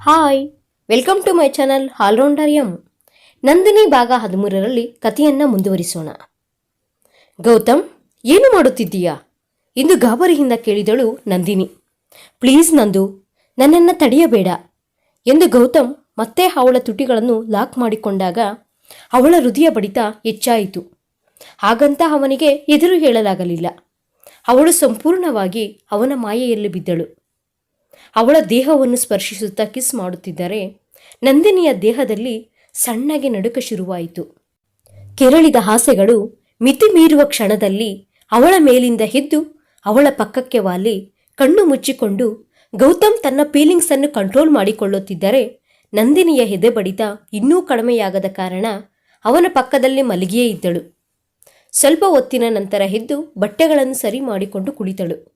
Hi, welcome to my channel allrounder M. Nandini ಭಾಗ ಹದಿಮೂರರಲ್ಲಿ ಕಥೆಯನ್ನು ಮುಂದುವರಿಸೋಣ. ಗೌತಮ್, ಏನು ಮಾಡುತ್ತಿದ್ದೀಯಾ? ಎಂದು ಗಾಬರಿಯಿಂದ ಕೇಳಿದಳು ನಂದಿನಿ. ಪ್ಲೀಸ್ ನಂದು, ನನ್ನನ್ನು ತಡೆಯಬೇಡ ಎಂದು ಗೌತಮ್ ಮತ್ತೆ ಅವಳ ತುಟಿಗಳನ್ನು ಲಾಕ್ ಮಾಡಿಕೊಂಡಾಗ ಅವಳ ಹೃದಯ ಬಡಿತ ಹೆಚ್ಚಾಯಿತು. ಹಾಗಂತ ಅವನಿಗೆ ಎದುರು ಹೇಳಲಾಗಲಿಲ್ಲ. ಅವಳು ಸಂಪೂರ್ಣವಾಗಿ ಅವನ ಮಾಯೆಯಲ್ಲಿ ಬಿದ್ದಳು. ಅವಳ ದೇಹವನ್ನು ಸ್ಪರ್ಶಿಸುತ್ತಾ ಕಿಸ್ ಮಾಡುತ್ತಿದ್ದರೆ. ನಂದಿನಿಯ ದೇಹದಲ್ಲಿ ಸಣ್ಣಗೆ ನಡುಕ ಶುರುವಾಯಿತು. ಕೆರಳಿದ ಆಸೆಗಳು ಮಿತಿ ಮೀರುವ ಕ್ಷಣದಲ್ಲಿ ಅವಳ ಮೇಲಿಂದ ಎದ್ದು ಅವಳ ಪಕ್ಕಕ್ಕೆ ವಾಲಿ ಕಣ್ಣು ಮುಚ್ಚಿಕೊಂಡು ಗೌತಮ್ ತನ್ನ ಫೀಲಿಂಗ್ಸ್ ಅನ್ನು ಕಂಟ್ರೋಲ್ ಮಾಡಿಕೊಳ್ಳುತ್ತಿದ್ದರೆ ನಂದಿನಿಯ ಹೆದೆ ಬಡಿತ ಇನ್ನೂ ಕಡಿಮೆಯಾಗದ ಕಾರಣ ಅವನ ಪಕ್ಕದಲ್ಲಿ ಮಲಗಿಯೇ ಇದ್ದಳು. ಸ್ವಲ್ಪ ಹೊತ್ತಿನ ನಂತರ ಎದ್ದು ಬಟ್ಟೆಗಳನ್ನು ಸರಿ ಮಾಡಿಕೊಂಡು ಕುಳಿತಳು.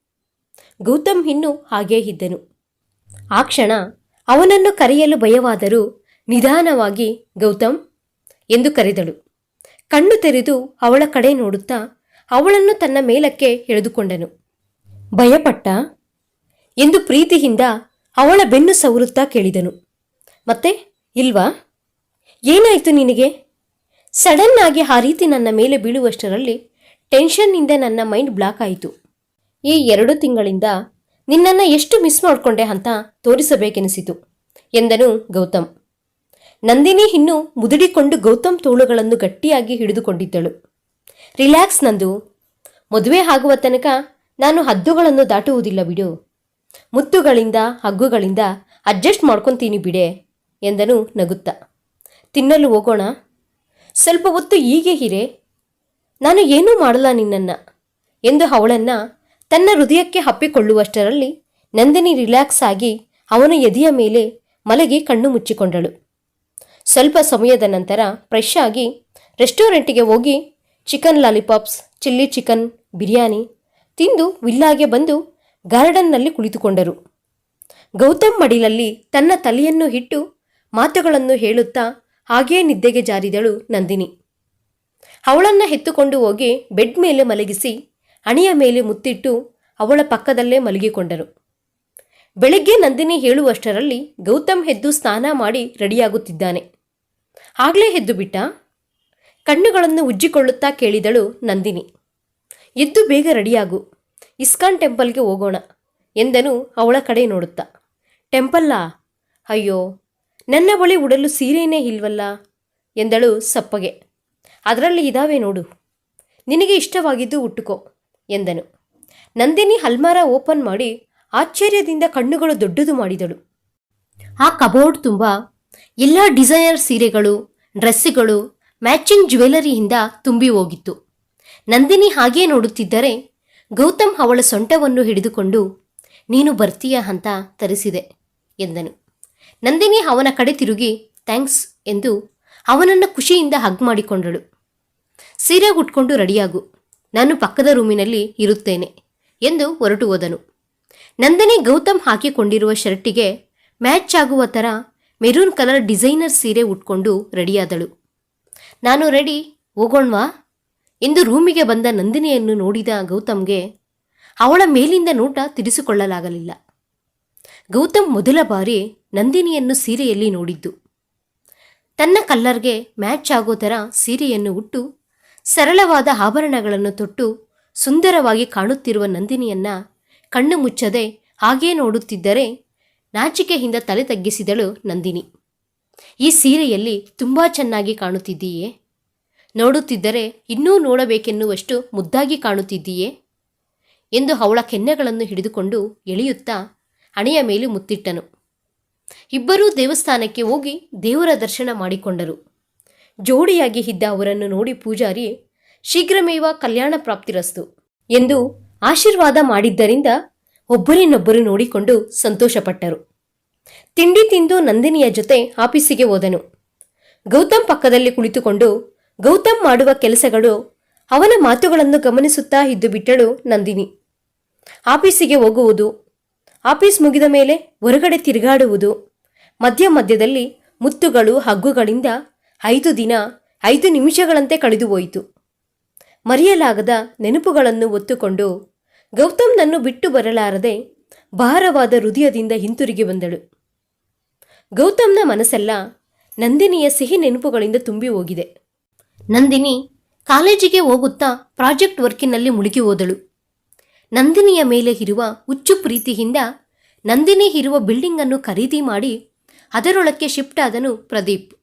ಗೌತಮ್ ಇನ್ನೂ ಹಾಗೇ ಇದ್ದನು. ಆ ಕ್ಷಣ ಅವನನ್ನು ಕರೆಯಲು ಭಯವಾದರೂ ನಿಧಾನವಾಗಿ, ಗೌತಮ್ ಎಂದು ಕರೆದಳು. ಕಣ್ಣು ತೆರೆದು ಅವಳ ಕಡೆ ನೋಡುತ್ತಾ ಅವಳನ್ನು ತನ್ನ ಮೇಲಕ್ಕೆ ಎಳೆದುಕೊಂಡನು. ಭಯಪಟ್ಟ? ಎಂದು ಪ್ರೀತಿಯಿಂದ ಅವಳ ಬೆನ್ನು ಸವರುತ್ತಾ ಕೇಳಿದನು. ಮತ್ತೆ, ಇಲ್ವಾ? ಏನಾಯಿತು ನಿನಗೆ? ಸಡನ್ನಾಗಿ ಆ ರೀತಿ ನನ್ನ ಮೇಲೆ ಬೀಳುವಷ್ಟರಲ್ಲಿ ಟೆನ್ಷನ್ನಿಂದ ನನ್ನ ಮೈಂಡ್ ಬ್ಲಾಕ್ ಆಯಿತು. ಈ ಎರಡು ತಿಂಗಳಿಂದ ನಿನ್ನನ್ನು ಎಷ್ಟು ಮಿಸ್ ಮಾಡಿಕೊಂಡೆ ಅಂತ ತೋರಿಸಬೇಕೆನಿಸಿತು, ಎಂದನು ಗೌತಮ್. ನಂದಿನಿ ಇನ್ನು ಮುದುಡಿಕೊಂಡು ಗೌತಮ್ ತೋಳುಗಳನ್ನು ಗಟ್ಟಿಯಾಗಿ ಹಿಡಿದುಕೊಂಡಿದ್ದಳು. ರಿಲ್ಯಾಕ್ಸ್ ನಂದು, ಮದುವೆ ಆಗುವ ತನಕ ನಾನು ಹದ್ದುಗಳನ್ನು ದಾಟುವುದಿಲ್ಲ ಬಿಡು, ಮುತ್ತುಗಳಿಂದ ಹಗ್ಗುಗಳಿಂದ ಅಡ್ಜಸ್ಟ್ ಮಾಡ್ಕೊತೀನಿ ಬಿಡೆ, ಎಂದನು ನಗುತ್ತಾ. ತಿನ್ನಲು ಹೋಗೋಣ, ಸ್ವಲ್ಪ ಹೊತ್ತು ಹೀಗೆ ಹಿರೆ ನಾನು ಏನೂ ಮಾಡಲ್ಲ ನಿನ್ನನ್ನು, ಎಂದು ಅವಳನ್ನು ತನ್ನ ಹೃದಯಕ್ಕೆ ಹಪ್ಪಿಕೊಳ್ಳುವಷ್ಟರಲ್ಲಿ ನಂದಿನಿ ರಿಲ್ಯಾಕ್ಸ್ ಆಗಿ ಅವನ ಎದೆಯ ಮೇಲೆ ಮಲಗಿ ಕಣ್ಣು ಮುಚ್ಚಿಕೊಂಡಳು. ಸ್ವಲ್ಪ ಸಮಯದ ನಂತರ ಫ್ರೆಶ್ ಆಗಿ ರೆಸ್ಟೋರೆಂಟಿಗೆ ಹೋಗಿ chicken lollipops, chilli chicken biryani ತಿಂದು ವಿಲ್ಲಾಗೆ ಬಂದು ಗಾರ್ಡನ್ನಲ್ಲಿ ಕುಳಿತುಕೊಂಡರು. ಗೌತಮ್ ಮಡಿಲಲ್ಲಿ ತನ್ನ ತಲೆಯನ್ನು ಇಟ್ಟು ಮಾತುಗಳನ್ನು ಹೇಳುತ್ತಾ ಹಾಗೇ ನಿದ್ದೆಗೆ ಜಾರಿದಳು ನಂದಿನಿ. ಅವಳನ್ನು ಎತ್ತುಕೊಂಡು ಹೋಗಿ ಬೆಡ್ ಮೇಲೆ ಮಲಗಿಸಿ ಹಣೆಯ ಮೇಲೆ ಮುತ್ತಿಟ್ಟು ಅವಳ ಪಕ್ಕದಲ್ಲೇ ಮಲಗಿಕೊಂಡರು. ಬೆಳಗ್ಗೆ ನಂದಿನಿ ಹೇಳುವಷ್ಟರಲ್ಲಿ ಗೌತಮ್ ಎದ್ದು ಸ್ನಾನ ಮಾಡಿ ರೆಡಿಯಾಗುತ್ತಿದ್ದಾನೆ. ಆಗಲೇ ಎದ್ದು ಬಿಟ್ಟ? ಕಣ್ಣುಗಳನ್ನು ಉಜ್ಜಿಕೊಳ್ಳುತ್ತಾ ಕೇಳಿದಳು ನಂದಿನಿ. ಎದ್ದು ಬೇಗ ರೆಡಿಯಾಗು. ಇಸ್ಕಾನ್ ಟೆಂಪಲ್ಗೆ ಹೋಗೋಣ ಎಂದನು ಅವಳ ಕಡೆ ನೋಡುತ್ತಾ. ಟೆಂಪಲ್ಲಾ? ಅಯ್ಯೋ, ನನ್ನ ಬಳಿ ಉಡಲು ಸೀರೆಯೇ ಇಲ್ವಲ್ಲ? ಎಂದಳು ಸಪ್ಪಗೆ. ಅದರಲ್ಲಿ ಇದಾವೆ ನೋಡು. ನಿನಗೆ ಇಷ್ಟವಾಗಿದ್ದು ಉಟ್ಟುಕೋ. ಎಂದನು. ನಂದಿನಿ ಹಲ್ಮಾರ ಓಪನ್ ಮಾಡಿ ಆಶ್ಚರ್ಯದಿಂದ ಕಣ್ಣುಗಳು ದೊಡ್ಡದು ಮಾಡಿದಳು. ಆ ಕಬೋರ್ಡ್ ತುಂಬ ಎಲ್ಲ ಡಿಸೈನರ್ ಸೀರೆಗಳು, ಡ್ರೆಸ್ಸುಗಳು, ಮ್ಯಾಚಿಂಗ್ ಜ್ಯುವೆಲರಿಯಿಂದ ತುಂಬಿ ಹೋಗಿತ್ತು. ನಂದಿನಿ ಹಾಗೇ ನೋಡುತ್ತಿದ್ದರೆ ಗೌತಮ್ ಅವಳ ಸೊಂಟವನ್ನು ಹಿಡಿದುಕೊಂಡು, ನೀನು ಬರ್ತೀಯ ಅಂತ ತರಿಸಿದೆ, ಎಂದನು. ನಂದಿನಿ ಅವನ ಕಡೆ ತಿರುಗಿ, ಥ್ಯಾಂಕ್ಸ್, ಎಂದು ಅವನನ್ನು ಖುಷಿಯಿಂದ ಹಗ್ ಮಾಡಿಕೊಂಡಳು. ಸೀರೆ ಉಟ್ಕೊಂಡು ರೆಡಿಯಾಗು. ನಾನು ಪಕ್ಕದ ರೂಮಿನಲ್ಲಿ ಇರುತ್ತೇನೆ ಎಂದು ಹೊರಟು ಹೋದನು. ನಂದಿನಿ ಗೌತಮ್ ಹಾಕಿಕೊಂಡಿರುವ ಶರ್ಟಿಗೆ ಮ್ಯಾಚ್ ಆಗುವ ಥರ ಮೆರೂನ್ ಕಲರ್ ಡಿಸೈನರ್ ಸೀರೆ ಉಟ್ಕೊಂಡು ರೆಡಿಯಾದಳು. ನಾನು ರೆಡಿ, ಹೋಗೋಣ್ವಾ? ಎಂದು ರೂಮಿಗೆ ಬಂದ ನಂದಿನಿಯನ್ನು ನೋಡಿದ ಗೌತಮ್ಗೆ ಅವಳ ಮೇಲಿಂದ ನೋಟ ತಿರಿಸಿಕೊಳ್ಳಲಾಗಲಿಲ್ಲ ಗೌತಮ್ ಮೊದಲ ಬಾರಿ ನಂದಿನಿಯನ್ನು ಸೀರೆಯಲ್ಲಿ ನೋಡಿದ್ದು. ತನ್ನ ಕಲ್ಲರ್ಗೆ ಮ್ಯಾಚ್ ಆಗೋ ಥರ ಸೀರೆಯನ್ನು ಉಟ್ಟು ಸರಳವಾದ ಆಭರಣಗಳನ್ನು ತೊಟ್ಟು ಸುಂದರವಾಗಿ ಕಾಣುತ್ತಿರುವ ನಂದಿನಿಯನ್ನ ಕಣ್ಣು ಮುಚ್ಚದೆ ಹಾಗೇ ನೋಡುತ್ತಿದ್ದರೆ ನಾಚಿಕೆಯಿಂದ ತಲೆ ತಗ್ಗಿಸಿದಳು ನಂದಿನಿ. ಈ ಸೀರೆಯಲ್ಲಿ ತುಂಬ ಚೆನ್ನಾಗಿ ಕಾಣುತ್ತಿದ್ದೀಯೇ? ನೋಡುತ್ತಿದ್ದರೆ ಇನ್ನೂ ನೋಡಬೇಕೆನ್ನುವಷ್ಟು ಮುದ್ದಾಗಿ ಕಾಣುತ್ತಿದ್ದೀಯೇ? ಎಂದು ಅವಳ ಕೆನ್ನೆಗಳನ್ನು ಹಿಡಿದುಕೊಂಡು ಎಳೆಯುತ್ತಾ ಹಣೆಯ ಮೇಲೆ ಮುತ್ತಿಟ್ಟನು. ಇಬ್ಬರೂ ದೇವಸ್ಥಾನಕ್ಕೆ ಹೋಗಿ ದೇವರ ದರ್ಶನ ಮಾಡಿಕೊಂಡರು. ಜೋಡಿಯಾಗಿ ಇದ್ದ ಅವರನ್ನು ನೋಡಿ ಪೂಜಾರಿ, ಶೀಘ್ರಮೇವ ಕಲ್ಯಾಣ ಪ್ರಾಪ್ತಿರಸ್ತು ಎಂದು ಆಶೀರ್ವಾದ ಮಾಡಿದ್ದರಿಂದ ಒಬ್ಬರಿನೊಬ್ಬರು ನೋಡಿಕೊಂಡು ಸಂತೋಷಪಟ್ಟರು. ತಿಂಡಿ ತಿಂದು ನಂದಿನಿಯ ಜೊತೆ ಆಫೀಸಿಗೆ ಹೋದನು. ಗೌತಮ್ ಪಕ್ಕದಲ್ಲಿ ಕುಳಿತುಕೊಂಡು, ಗೌತಮ್ ಮಾಡುವ ಕೆಲಸಗಳು ಅವನ ಮಾತುಗಳನ್ನು ಗಮನಿಸುತ್ತಾ ಇದ್ದು ಬಿಟ್ಟಳು ನಂದಿನಿ. ಆಫೀಸಿಗೆ ಹೋಗುವುದು, ಆಫೀಸ್ ಮುಗಿದ ಮೇಲೆ ಹೊರಗಡೆ ತಿರುಗಾಡುವುದು, ಮಧ್ಯ ಮಧ್ಯದಲ್ಲಿ ಮುತ್ತುಗಳು, ಹಗ್ಗುಗಳಿಂದ ಐದು ದಿನ, ಐದು ನಿಮಿಷಗಳಂತೆ ಕಳೆದು ಹೋಯಿತು. ಮರೆಯಲಾಗದ ನೆನಪುಗಳನ್ನು ಒತ್ತುಕೊಂಡು ಗೌತಮ್ನನ್ನು ಬಿಟ್ಟು ಬರಲಾರದೆ ಭಾರವಾದ ಹೃದಯದಿಂದ ಹಿಂತಿರುಗಿ ಬಂದಳು. ಗೌತಮ್ನ ಮನಸ್ಸೆಲ್ಲ ನಂದಿನಿಯ ಸಿಹಿ ನೆನಪುಗಳಿಂದ ತುಂಬಿ ಹೋಗಿದೆ. ನಂದಿನಿ ಕಾಲೇಜಿಗೆ ಹೋಗುತ್ತಾ ಪ್ರಾಜೆಕ್ಟ್ ವರ್ಕಿನಲ್ಲಿ ಮುಳುಗಿ ಹೋದಳು. ನಂದಿನಿಯ ಮೇಲೆ ಇರುವ ಹುಚ್ಚು ಪ್ರೀತಿಯಿಂದ ನಂದಿನಿ ಇರುವ ಬಿಲ್ಡಿಂಗನ್ನು ಖರೀದಿ ಮಾಡಿ ಅದರೊಳಕ್ಕೆ ಶಿಫ್ಟ್ ಆದನು ಪ್ರದೀಪ್.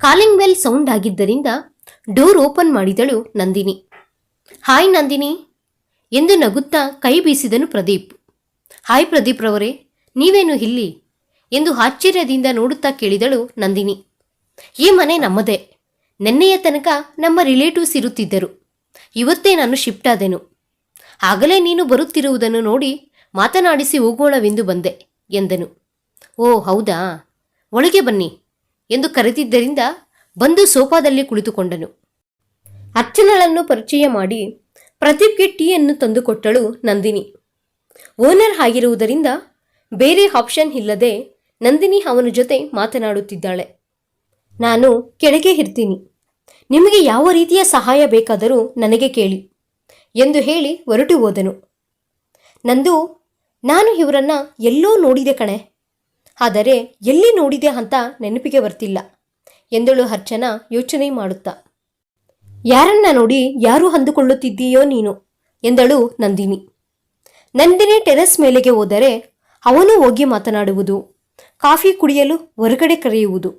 ಕಾಲಿಂಗ್ ಬೆಲ್ ಸೌಂಡ್ ಆಗಿದ್ದರಿಂದ ಡೋರ್ ಓಪನ್ ಮಾಡಿದಳು ನಂದಿನಿ. ಹಾಯ್ ನಂದಿನಿ, ಎಂದು ನಗುತ್ತಾ ಕೈ ಬೀಸಿದನು ಪ್ರದೀಪ್. ಹಾಯ್ ಪ್ರದೀಪ್ ರವರೇ, ನೀವೇನು ಇಲ್ಲಿ? ಎಂದು ಆಶ್ಚರ್ಯದಿಂದ ನೋಡುತ್ತಾ ಕೇಳಿದಳು ನಂದಿನಿ. ಈ ಮನೆ ನಮ್ಮದೇ. ನೆನ್ನೆಯ ತನಕ ನಮ್ಮ ರಿಲೇಟಿವ್ಸ್ ಇರುತ್ತಿದ್ದರು. ಇವತ್ತೇ ನಾನು ಶಿಫ್ಟ್ ಆದೆನು. ಆಗಲೇ ನೀನು ಬರುತ್ತಿರುವುದನ್ನು ನೋಡಿ ಮಾತನಾಡಿಸಿ ಹೋಗೋಣವೆಂದು ಬಂದೆ, ಎಂದನು. ಓ, ಹೌದಾ? ಒಳಗೆ ಬನ್ನಿ. ಎಂದು ಕರೆದಿದ್ದರಿಂದ ಬಂದು ಸೋಫಾದಲ್ಲಿ ಕುಳಿತುಕೊಂಡನು. ಅರ್ಚನಳನ್ನು ಪರಿಚಯ ಮಾಡಿ ಪ್ರದೀಪ್ಗೆ ಟೀಯನ್ನು ತಂದುಕೊಟ್ಟಳು ನಂದಿನಿ. ಓನರ್ ಆಗಿರುವುದರಿಂದ ಬೇರೆ ಆಪ್ಷನ್ ಇಲ್ಲದೆ ನಂದಿನಿ ಅವನ ಜೊತೆ ಮಾತನಾಡುತ್ತಿದ್ದಾಳೆ. ನಾನು ಕೆಳಗೆ ಇರ್ತೀನಿ. ನಿಮಗೆ ಯಾವ ರೀತಿಯ ಸಹಾಯ ಬೇಕಾದರೂ ನನಗೆ ಕೇಳಿ ಎಂದು ಹೇಳಿ ಹೊರಟು ಹೋದನು. ನಂದು, ನಾನು ಇವರನ್ನ ಎಲ್ಲೋ ನೋಡಿದೆ ಕಣೆ. ಆದರೆ ಎಲ್ಲಿ ನೋಡಿದೆ ಅಂತ ನೆನಪಿಗೆ ಬರ್ತಿಲ್ಲ. ಎಂದಳು ಅರ್ಚನಾ ಯೋಚನೆ ಮಾಡುತ್ತಾ. ಯಾರನ್ನ ನೋಡಿ ಯಾರು ಅಂದುಕೊಳ್ಳುತ್ತಿದ್ದೀಯೋ ನೀನು? ಎಂದಳು ನಂದಿನಿ. ನಂದಿನಿ ಟೆರೆಸ್ ಮೇಲೆಗೆ ಹೋದರೆ ಅವನು ಹೋಗಿ ಮಾತನಾಡುವುದು, ಕಾಫಿ ಕುಡಿಯಲು ಹೊರಗಡೆ ಕರೆಯುವುದು.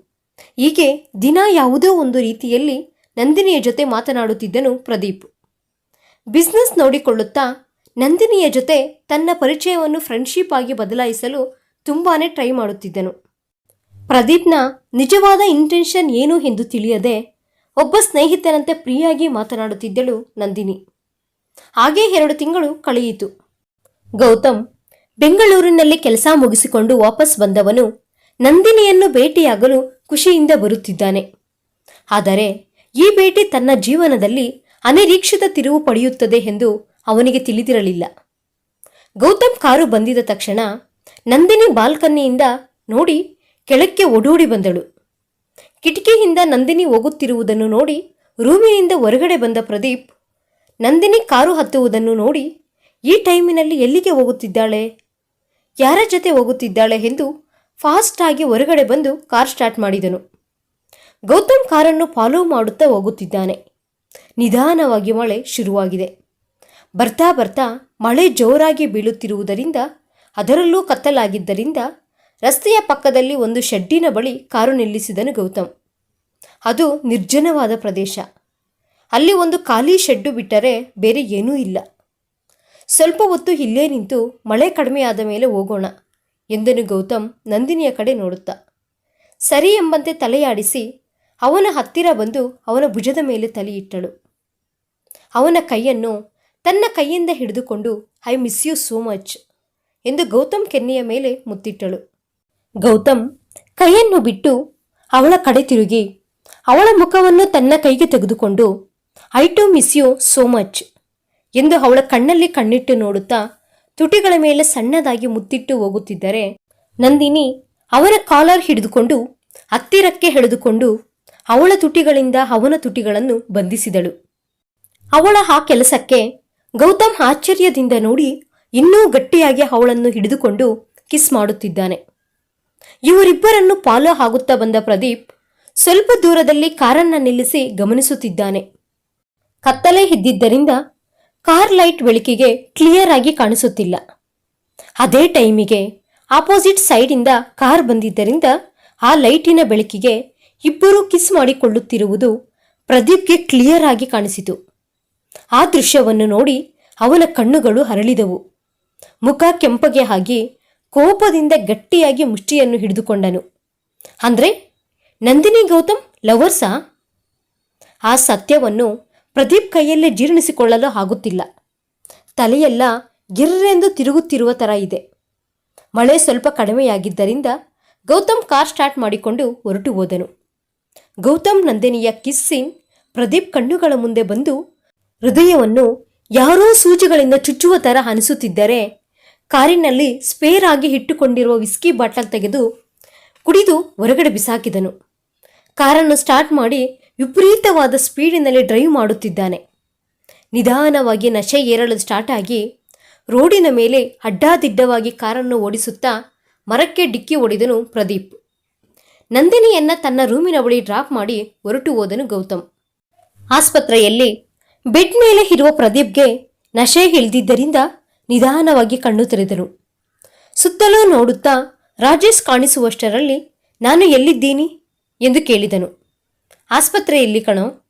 ಹೀಗೆ ದಿನ ಯಾವುದೋ ಒಂದು ರೀತಿಯಲ್ಲಿ ನಂದಿನಿಯ ಜೊತೆ ಮಾತನಾಡುತ್ತಿದ್ದನು ಪ್ರದೀಪ್. ಬಿಸ್ನೆಸ್ ನೋಡಿಕೊಳ್ಳುತ್ತಾ ನಂದಿನಿಯ ಜೊತೆ ತನ್ನ ಪರಿಚಯವನ್ನು ಫ್ರೆಂಡ್ಶಿಪ್ ಆಗಿ ಬದಲಾಯಿಸಲು ತುಂಬಾನೇ ಟ್ರೈ ಮಾಡುತ್ತಿದ್ದನು. ಪ್ರದೀಪ್ನ ನಿಜವಾದ ಇಂಟೆನ್ಷನ್ ಏನು ಎಂದು ತಿಳಿಯದೆ ಒಬ್ಬ ಸ್ನೇಹಿತನಂತೆ ಪ್ರಿಯಾಗಿ ಮಾತನಾಡುತ್ತಿದ್ದಳು ನಂದಿನಿ. ಹಾಗೇ ಎರಡು ತಿಂಗಳು ಕಳೆಯಿತು. ಗೌತಮ್ ಬೆಂಗಳೂರಿನಲ್ಲಿ ಕೆಲಸ ಮುಗಿಸಿಕೊಂಡು ವಾಪಸ್ ಬಂದವನು ನಂದಿನಿಯನ್ನು ಭೇಟಿಯಾಗಲು ಖುಷಿಯಿಂದ ಬರುತ್ತಿದ್ದಾನೆ. ಆದರೆ ಈ ಭೇಟಿ ತನ್ನ ಜೀವನದಲ್ಲಿ ಅನಿರೀಕ್ಷಿತ ತಿರುವು ಪಡೆಯುತ್ತದೆ ಎಂದು ಅವನಿಗೆ ತಿಳಿದಿರಲಿಲ್ಲ. ಗೌತಮ್ ಕಾರು ಬಂದಿದ ತಕ್ಷಣ ನಂದಿನಿ ಬಾಲ್ಕನಿಯಿಂದ ನೋಡಿ ಕೆಳಕ್ಕೆ ಓಡೋಡಿ ಬಂದಳು. ಕಿಟಕಿಯಿಂದ ನಂದಿನಿ ಹೋಗುತ್ತಿರುವುದನ್ನು ನೋಡಿ ರೂಮಿನಿಂದ ಹೊರಗಡೆ ಬಂದ ಪ್ರದೀಪ್, ನಂದಿನಿ ಕಾರು ಹತ್ತುವುದನ್ನು ನೋಡಿ, ಈ ಟೈಮಿನಲ್ಲಿ ಎಲ್ಲಿಗೆ ಹೋಗುತ್ತಿದ್ದಾಳೆ? ಯಾರ ಜೊತೆ ಹೋಗುತ್ತಿದ್ದಾಳೆ ಎಂದು ಫಾಸ್ಟ್ ಆಗಿ ಹೊರಗಡೆ ಬಂದು ಕಾರ್ ಸ್ಟಾರ್ಟ್ ಮಾಡಿದನು. ಗೌತಮ್ ಕಾರನ್ನು ಫಾಲೋ ಮಾಡುತ್ತಾ ಹೋಗುತ್ತಿದ್ದಾನೆ. ನಿಧಾನವಾಗಿ ಮಳೆ ಶುರುವಾಗಿದೆ. ಬರ್ತಾ ಬರ್ತಾ ಮಳೆ ಜೋರಾಗಿ ಬೀಳುತ್ತಿರುವುದರಿಂದ ಅದರಲ್ಲೂ ಕತ್ತಲಾಗಿದ್ದರಿಂದ ರಸ್ತೆಯ ಪಕ್ಕದಲ್ಲಿ ಒಂದು ಶೆಡ್ಡಿನ ಬಳಿ ಕಾರು ನಿಲ್ಲಿಸಿದನು ಗೌತಮ್. ಅದು ನಿರ್ಜನವಾದ ಪ್ರದೇಶ. ಅಲ್ಲಿ ಒಂದು ಖಾಲಿ ಶೆಡ್ಡು ಬಿಟ್ಟರೆ ಬೇರೆ ಏನೂ ಇಲ್ಲ. ಸ್ವಲ್ಪ ಹೊತ್ತು ಇಲ್ಲೇ ನಿಂತು ಮಳೆ ಕಡಿಮೆಯಾದ ಮೇಲೆ ಹೋಗೋಣ ಎಂದನು ಗೌತಮ್ ನಂದಿನಿಯ ಕಡೆ ನೋಡುತ್ತಾ. ಸರಿ ಎಂಬಂತೆ ತಲೆಯಾಡಿಸಿ ಅವನ ಹತ್ತಿರ ಬಂದು ಅವನ ಭುಜದ ಮೇಲೆ ತಲೆಯಿಟ್ಟಳು ಅವನ ಕೈಯನ್ನು ತನ್ನ ಕೈಯಿಂದ ಹಿಡಿದುಕೊಂಡು I miss you so much ಎಂದು ಗೌತಮ್ ಕೆನ್ನೆಯ ಮೇಲೆ ಮುತ್ತಿಟ್ಟಳು. ಗೌತಮ್ ಕೈಯನ್ನು ಬಿಟ್ಟು ಅವಳ ಕಡೆ ತಿರುಗಿ ಅವಳ ಮುಖವನ್ನು ತನ್ನ ಕೈಗೆ ತೆಗೆದುಕೊಂಡು, I too miss you so much ಎಂದು ಅವಳ ಕಣ್ಣಲ್ಲಿ ಕಣ್ಣಿಟ್ಟು ನೋಡುತ್ತಾ ತುಟಿಗಳ ಮೇಲೆ ಸಣ್ಣದಾಗಿ ಮುತ್ತಿಟ್ಟು ಹೋಗುತ್ತಿದ್ದರೆ, ನಂದಿನಿ ಅವರ ಕಾಲರ್ ಹಿಡಿದುಕೊಂಡು ಹತ್ತಿರಕ್ಕೆ ಎಳೆದುಕೊಂಡು ಅವಳ ತುಟಿಗಳಿಂದ ಅವನ ತುಟಿಗಳನ್ನು ಬಂಧಿಸಿದಳು. ಅವಳ ಆ ಕೆಲಸಕ್ಕೆ ಗೌತಮ್ ಆಶ್ಚರ್ಯದಿಂದ ನೋಡಿ ಇನ್ನೂ ಗಟ್ಟಿಯಾಗಿ ಅವಳನ್ನು ಹಿಡಿದುಕೊಂಡು ಕಿಸ್ ಮಾಡುತ್ತಿದ್ದಾನೆ. ಇವರಿಬ್ಬರನ್ನು ಪಾಲೋ ಆಗುತ್ತಾ ಬಂದ ಪ್ರದೀಪ್ ಸ್ವಲ್ಪ ದೂರದಲ್ಲಿ ಕಾರನ್ನ ನಿಲ್ಲಿಸಿ ಗಮನಿಸುತ್ತಿದ್ದಾನೆ. ಕತ್ತಲೆ ಇದ್ದಿದ್ದರಿಂದ ಕಾರ್ ಲೈಟ್ ಬೆಳಕಿಗೆ ಕ್ಲಿಯರ್ ಆಗಿ ಕಾಣಿಸುತ್ತಿಲ್ಲ. ಅದೇ ಟೈಮಿಗೆ ಆಪೋಸಿಟ್ ಸೈಡಿಂದ ಕಾರ್ ಬಂದಿದ್ದರಿಂದ ಆ ಲೈಟಿನ ಬೆಳಕಿಗೆ ಇಬ್ಬರು ಕಿಸ್ ಮಾಡಿಕೊಳ್ಳುತ್ತಿರುವುದು ಪ್ರದೀಪ್ಗೆ ಕ್ಲಿಯರ್ ಆಗಿ ಕಾಣಿಸಿತು. ಆ ದೃಶ್ಯವನ್ನು ನೋಡಿ ಅವನ ಕಣ್ಣುಗಳು ಹರಳಿದವು. ಮುಖ ಕೆಂಪಗೆ ಆಗಿ ಕೋಪದಿಂದ ಗಟ್ಟಿಯಾಗಿ ಮುಷ್ಟಿಯನ್ನು ಹಿಡಿದುಕೊಂಡನು. ಅಂದ್ರೆ ನಂದಿನಿ ಗೌತಮ್ ಲವರ್ಸಾ? ಆ ಸತ್ಯವನ್ನು ಪ್ರದೀಪ್ ಕೈಯಲ್ಲೇ ಜೀರ್ಣಿಸಿಕೊಳ್ಳಲು ಆಗುತ್ತಿಲ್ಲ. ತಲೆಯೆಲ್ಲ ಗಿರ್ರೆಂದು ತಿರುಗುತ್ತಿರುವ ಥರ ಇದೆ. ಮಳೆ ಸ್ವಲ್ಪ ಕಡಿಮೆಯಾಗಿದ್ದರಿಂದ ಗೌತಮ್ ಕಾರ್ ಸ್ಟಾರ್ಟ್ ಮಾಡಿಕೊಂಡು ಹೊರಟು ಹೋದನು. ಗೌತಮ್ ನಂದಿನಿಯ ಕಿಸ್ಸಿನ್ ಪ್ರದೀಪ್ ಕಣ್ಣುಗಳ ಮುಂದೆ ಬಂದು ಹೃದಯವನ್ನು ಯಾರೋ ಸೂಜಿಗಳಿಂದ ಚುಚ್ಚುವ ತರ ಅನಿಸುತ್ತಿದ್ದರೆ ಕಾರಿನಲ್ಲಿ ಸ್ಪೇರ್ ಆಗಿ ಇಟ್ಟುಕೊಂಡಿರುವ ವಿಸ್ಕಿ ಬಾಟಲ್ ತೆಗೆದು ಕುಡಿದು ಹೊರಗಡೆ ಬಿಸಾಕಿದನು. ಕಾರನ್ನು ಸ್ಟಾರ್ಟ್ ಮಾಡಿ ವಿಪರೀತವಾದ ಸ್ಪೀಡಿನಲ್ಲಿ ಡ್ರೈವ್ ಮಾಡುತ್ತಿದ್ದಾನೆ. ನಿಧಾನವಾಗಿ ನಶೆ ಏರಲು ಸ್ಟಾರ್ಟ್ ಆಗಿ ರೋಡಿನ ಮೇಲೆ ಅಡ್ಡಾದಿಡ್ಡವಾಗಿ ಕಾರನ್ನು ಓಡಿಸುತ್ತಾ ಮರಕ್ಕೆ ಡಿಕ್ಕಿ ಹೊಡೆದನು ಪ್ರದೀಪ್. ನಂದಿನಿಯನ್ನ ತನ್ನ ರೂಮಿನ ಬಳಿ ಡ್ರಾಪ್ ಮಾಡಿ ಹೊರಟು ಹೋದನು ಗೌತಮ್. ಆಸ್ಪತ್ರೆಯಲ್ಲಿ ಬೆಡ್ ಮೇಲೆ ಇರುವ ಪ್ರದೀಪ್ಗೆ ನಶೆ ಇಳಿದಿದ್ದರಿಂದ ನಿಧಾನವಾಗಿ ಕಣ್ಣು ತೆರೆದನು ಸುತ್ತಲೂ ನೋಡುತ್ತಾ ರಾಜೇಶ್ ಕಾಣಿಸುವಷ್ಟರಲ್ಲಿ, ನಾನು ಎಲ್ಲಿದ್ದೀನಿ? ಎಂದು ಕೇಳಿದನು. ಆಸ್ಪತ್ರೆಯಲ್ಲಿ ಕಣೋ.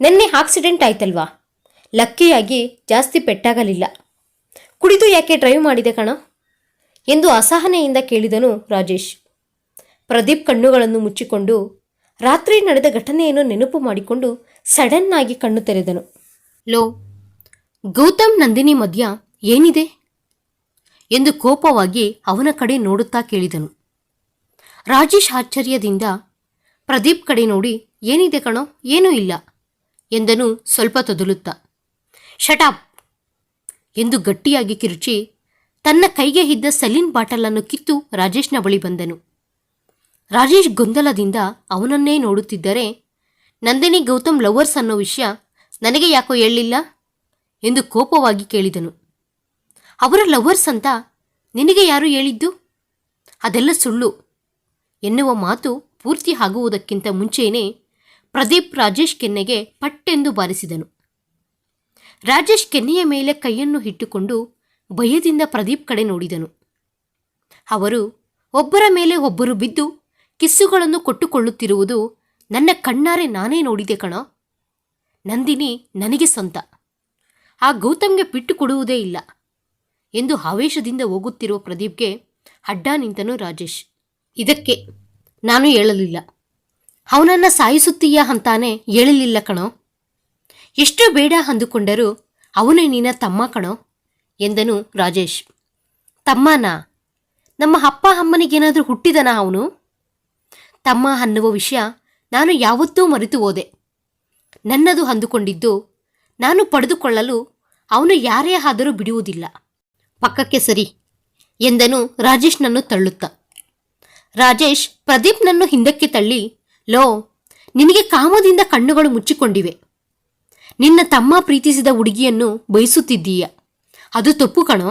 ನೆನ್ನೆ ಆಕ್ಸಿಡೆಂಟ್ ಆಯ್ತಲ್ವಾ? ಲಕ್ಕಿಯಾಗಿ ಜಾಸ್ತಿ ಪೆಟ್ಟಾಗಲಿಲ್ಲ. ಕುಡಿದು ಯಾಕೆ ಡ್ರೈವ್ ಮಾಡಿದೆ ಕಣೋ? ಎಂದು ಅಸಹನೆಯಿಂದ ಕೇಳಿದನು ರಾಜೇಶ್. ಪ್ರದೀಪ್ ಕಣ್ಣುಗಳನ್ನು ಮುಚ್ಚಿಕೊಂಡು ರಾತ್ರಿ ನಡೆದ ಘಟನೆಯನ್ನು ನೆನಪು ಮಾಡಿಕೊಂಡು ಸಡನ್ನಾಗಿ ಕಣ್ಣು ತೆರೆದನು. ಲೋ, ಗೌತಮ್ ನಂದಿನಿ ಮಧ್ಯ ಏನಿದೆ? ಎಂದು ಕೋಪವಾಗಿ ಅವನ ಕಡೆ ನೋಡುತ್ತಾ ಕೇಳಿದನು. ರಾಜೇಶ್ ಆಶ್ಚರ್ಯದಿಂದ, ಪ್ರದೀಪ್ ಕಡೆ ನೋಡಿ, ಏನಿದೆ ಕಣೋ, ಏನೂ ಇಲ್ಲ, ಎಂದನು ಸ್ವಲ್ಪ ತೊದಲುತ್ತಾ. ಶಟಾಪ್ ಎಂದು ಗಟ್ಟಿಯಾಗಿ ಕಿರುಚಿ, ತನ್ನ ಕೈಗೆ ಇದ್ದ ಸಲೀನ್ ಬಾಟಲನ್ನು ಕಿತ್ತು ರಾಜೇಶ್ನ ಬಳಿ ಬಂದನು. ರಾಜೇಶ್ ಗೊಂದಲದಿಂದ ಅವನನ್ನೇ ನೋಡುತ್ತಿದ್ದರೆ, ನಂದಿನಿ ಗೌತಮ್ ಲವರ್ಸ್ ಅನ್ನೋ ವಿಷಯ ನನಗೆ ಯಾಕೋ ಹೇಳಿಲ್ಲ ಎಂದು ಕೋಪವಾಗಿ ಕೇಳಿದನು. ಅವರ ಲವರ್ಸ್ ಅಂತ ನಿನಗೆ ಯಾರು ಹೇಳಿದ್ದು? ಅದೆಲ್ಲ ಸುಳ್ಳು. ಎನ್ನುವ ಮಾತು ಪೂರ್ತಿ ಆಗುವುದಕ್ಕಿಂತ ಮುಂಚೆಯೇ ಪ್ರದೀಪ್ ರಾಜೇಶ್ ಕೆನ್ನೆಗೆ ಪಟ್ಟೆಂದು ಬಾರಿಸಿದನು. ರಾಜೇಶ್ ಕೆನ್ನೆಯ ಮೇಲೆ ಕೈಯನ್ನು ಇಟ್ಟುಕೊಂಡು ಭಯದಿಂದ ಪ್ರದೀಪ್ ಕಡೆ ನೋಡಿದನು. ಅವರು ಒಬ್ಬರ ಮೇಲೆ ಒಬ್ಬರು ಬಿದ್ದು ಕಿಸ್ಸುಗಳನ್ನು ಕೊಟ್ಟುಕೊಳ್ಳುತ್ತಿರುವುದು ನನ್ನ ಕಣ್ಣಾರೆ ನಾನೇ ನೋಡಿದೆ ಕಣ. ನಂದಿನಿ ನನಗೆ ಸ್ವಂತ. ಆ ಗೌತಮ್ಗೆ ಬಿಟ್ಟು ಕೊಡುವುದೇ ಇಲ್ಲ. ಎಂದು ಆವೇಶದಿಂದ ಹೋಗುತ್ತಿರುವ ಪ್ರದೀಪ್ಗೆ ಅಡ್ಡ ನಿಂತನು ರಾಜೇಶ್. ಇದಕ್ಕೆ ನಾನು ಹೇಳಲಿಲ್ಲ. ಅವನನ್ನ ಸಾಯಿಸುತ್ತೀಯಾ ಅಂತಾನೆ ಹೇಳಲಿಲ್ಲ ಕಣೋ. ಎಷ್ಟು ಬೇಡ ಅಂದುಕೊಂಡರೂ ಅವನೇ ನಿನ್ನ ತಮ್ಮ ಕಣೋ, ಎಂದನು ರಾಜೇಶ್. ತಮ್ಮನ? ನಮ್ಮ ಅಪ್ಪ ಅಮ್ಮನಿಗೇನಾದರೂ ಹುಟ್ಟಿದನಾ ಅವನು? ತಮ್ಮ ಅನ್ನುವ ವಿಷಯ ನಾನು ಯಾವತ್ತೂ ಮರೆತು ಹೋದೆ. ನನ್ನದು ಅಂದುಕೊಂಡಿದ್ದು ನಾನು ಪಡೆದುಕೊಳ್ಳಲು ಅವನು ಯಾರೇ ಆದರೂ ಬಿಡುವುದಿಲ್ಲ. ಪಕ್ಕಕ್ಕೆ ಸರಿ ಎಂದನು ರಾಜೇಶ್ನನ್ನು ತಳ್ಳುತ್ತ. ರಾಜೇಶ್, ಪ್ರದೀಪ್ನನ್ನು ಹಿಂದಕ್ಕೆ ತಳ್ಳಿ, ಲೋ, ನಿನಗೆ ಕಾಮದಿಂದ ಕಣ್ಣುಗಳು ಮುಚ್ಚಿಕೊಂಡಿವೆ. ನಿನ್ನ ತಮ್ಮ ಪ್ರೀತಿಸಿದ ಹುಡುಗಿಯನ್ನು ಬಯಸುತ್ತಿದ್ದೀಯ. ಅದು ತಪ್ಪು ಕಣೋ.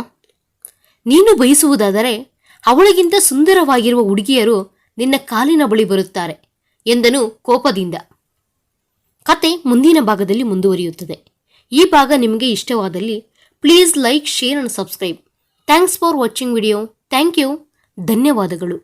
ನೀನು ಬಯಸುವುದಾದರೆ ಅವಳಿಗಿಂತ ಸುಂದರವಾಗಿರುವ ಹುಡುಗಿಯರು ನಿನ್ನ ಕಾಲಿನ ಬಳಿ ಬರುತ್ತಾರೆ ಎಂದನು ಕೋಪದಿಂದ. ಕತೆ ಮುಂದಿನ ಭಾಗದಲ್ಲಿ ಮುಂದುವರಿಯುತ್ತದೆ. ಈ ಭಾಗ ನಿಮಗೆ ಇಷ್ಟವಾದಲ್ಲಿ please like share and subscribe thanks for watching video thank you ಧನ್ಯವಾದಗಳು.